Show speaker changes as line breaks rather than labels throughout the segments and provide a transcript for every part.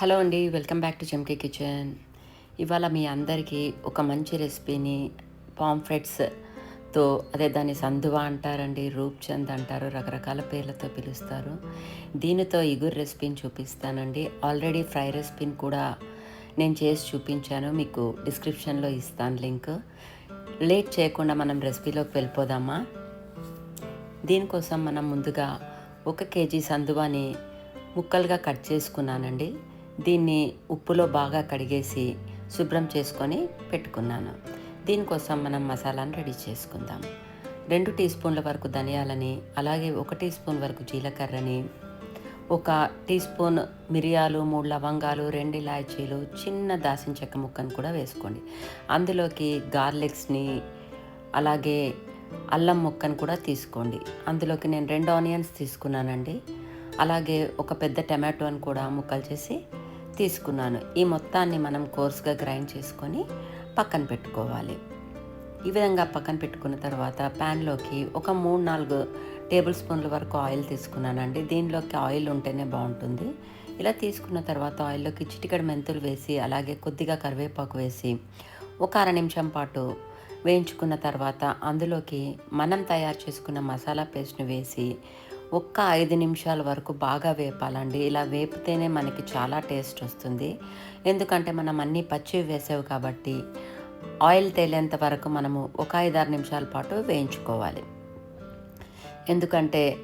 Hello అండి welcome back to చెమ్కే kitchen. ఇవాళ మీ అందరికీ ఒక మంచి రెసిపీని పాంఫ్రెట్స్తో అదే దాన్ని సందువా అంటారండి రూప్చంద్ అంటారు రకరకాల పేర్లతో పిలుస్తారు. దీనితో ఇగురు రెసిపీని చూపిస్తానండి. ఆల్రెడీ ఫ్రై రెసిపీని కూడా నేను చేసి చూపించాను మీకు డిస్క్రిప్షన్లో ఇస్తాను లింక్. లేట్ చేయకుండా మనం రెసిపీలోకి వెళ్ళిపోదామా? దీనికోసం మనం ముందుగా ఒక కేజీ సందువాని ముక్కలుగా కట్ చేసుకున్నానండి. దీన్ని ఉప్పులో బాగా కడిగేసి శుభ్రం చేసుకొని పెట్టుకున్నాను. దీనికోసం మనం మసాలాను రెడీ చేసుకుందాం. రెండు టీ స్పూన్ల వరకు ధనియాలని అలాగే ఒక టీ స్పూన్ వరకు జీలకర్రని ఒక టీ స్పూన్ మిరియాలు మూడు లవంగాలు రెండు ఇలాచీలు చిన్న దాసిన చెక్క ముక్కను కూడా వేసుకోండి. అందులోకి గార్లిక్స్ని అలాగే అల్లం ముక్కను కూడా తీసుకోండి. అందులోకి నేను రెండు ఆనియన్స్ తీసుకున్నానండి. అలాగే ఒక పెద్ద టమాటోని కూడా ముక్కలు చేసి తీసుకున్నాను. ఈ మొత్తాన్ని మనం కోర్స్గా గ్రైండ్ చేసుకొని పక్కన పెట్టుకోవాలి. ఈ విధంగా పక్కన పెట్టుకున్న తర్వాత ప్యాన్లోకి ఒక మూడు నాలుగు టేబుల్ స్పూన్ల వరకు ఆయిల్ తీసుకున్నానండి. దీనిలోకి ఆయిల్ ఉంటేనే బాగుంటుంది. ఇలా తీసుకున్న తర్వాత ఆయిల్లోకి చిటికడ మెంతులు వేసి అలాగే కొద్దిగా కరివేపాకు వేసి ఒక అర నిమిషం పాటు వేయించుకున్న తర్వాత అందులోకి మనం తయారు చేసుకున్న మసాలా పేస్ట్ని వేసి ఒక్క ఐదు నిమిషాల వరకు బాగా వేపాలండి. ఇలా వేపితేనే మనకి చాలా టేస్ట్ వస్తుంది. ఎందుకంటే మనం అన్నీ పచ్చి వేసావు కాబట్టి ఆయిల్ తేలేంత వరకు మనము ఒక ఐదారు నిమిషాల పాటు వేయించుకోవాలి. ఎందుకంటే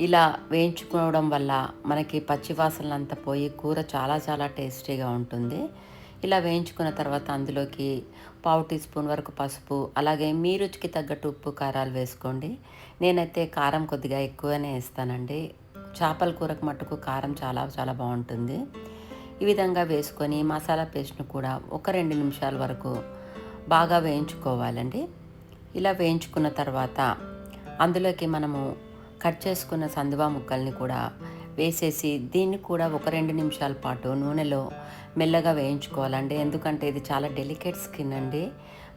ఇలా వేయించుకోవడం వల్ల మనకి పచ్చివాసనలంతా పోయి కూర చాలా చాలా టేస్టీగా ఉంటుంది. ఇలా వేయించుకున్న తర్వాత అందులోకి పావు టీ స్పూన్ వరకు పసుపు అలాగే మీ రుచికి తగ్గట్టు ఉప్పు కారాలు వేసుకోండి. నేనైతే కారం కొద్దిగా ఎక్కువనే వేస్తానండి. చేపల కూరకు మట్టుకు కారం చాలా చాలా బాగుంటుంది. ఈ విధంగా వేసుకొని మసాలా పేస్ట్ను కూడా ఒక రెండు నిమిషాల వరకు బాగా వేయించుకోవాలండి. ఇలా వేయించుకున్న తర్వాత అందులోకి మనము కట్ చేసుకున్న సందువా ముక్కల్ని కూడా వేసేసి దీన్ని కూడా ఒక రెండు నిమిషాల పాటు నూనెలో మెల్లగా వేయించుకోవాలండి. ఎందుకంటే ఇది చాలా డెలికేట్ స్కిన్ అండి.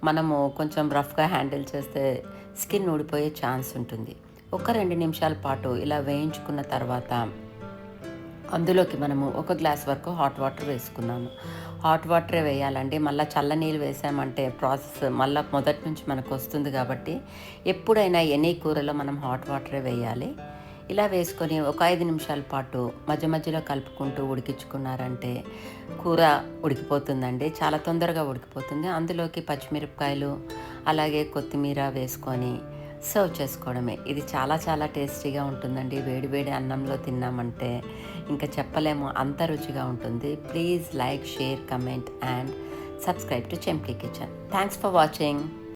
మనము కొంచెం రఫ్గా హ్యాండిల్ చేస్తే స్కిన్ ఊడిపోయే ఛాన్స్ ఉంటుంది. ఒక రెండు నిమిషాల పాటు ఇలా వేయించుకున్న తర్వాత అందులోకి మనము ఒక గ్లాస్ వరకు హాట్ వాటర్ వేసుకున్నాము. హాట్ వాటరే వేయాలండి. మళ్ళీ చల్ల నీళ్ళు వేసామంటే ప్రాసెస్ మళ్ళీ మొదటి నుంచి మనకు వస్తుంది కాబట్టి ఎప్పుడైనా ఎనీ కూరలో మనం హాట్ వాటరే వేయాలి. ఇలా వేసుకొని ఒక ఐదు నిమిషాల పాటు మధ్య మధ్యలో కలుపుకుంటూ ఉడికించుకున్నారంటే కూర ఉడికిపోతుందండి. చాలా తొందరగా ఉడికిపోతుంది. అందులోకి పచ్చిమిరపకాయలు అలాగే కొత్తిమీర వేసుకొని సర్వ్ చేసుకోవడమే. ఇది చాలా చాలా టేస్టీగా ఉంటుందండి. వేడి వేడి అన్నంలో తిన్నామంటే ఇంకా చెప్పలేము. అంత రుచిగా ఉంటుంది. Please like share comment and subscribe to చెంప్లీ kitchen. Thanks for watching.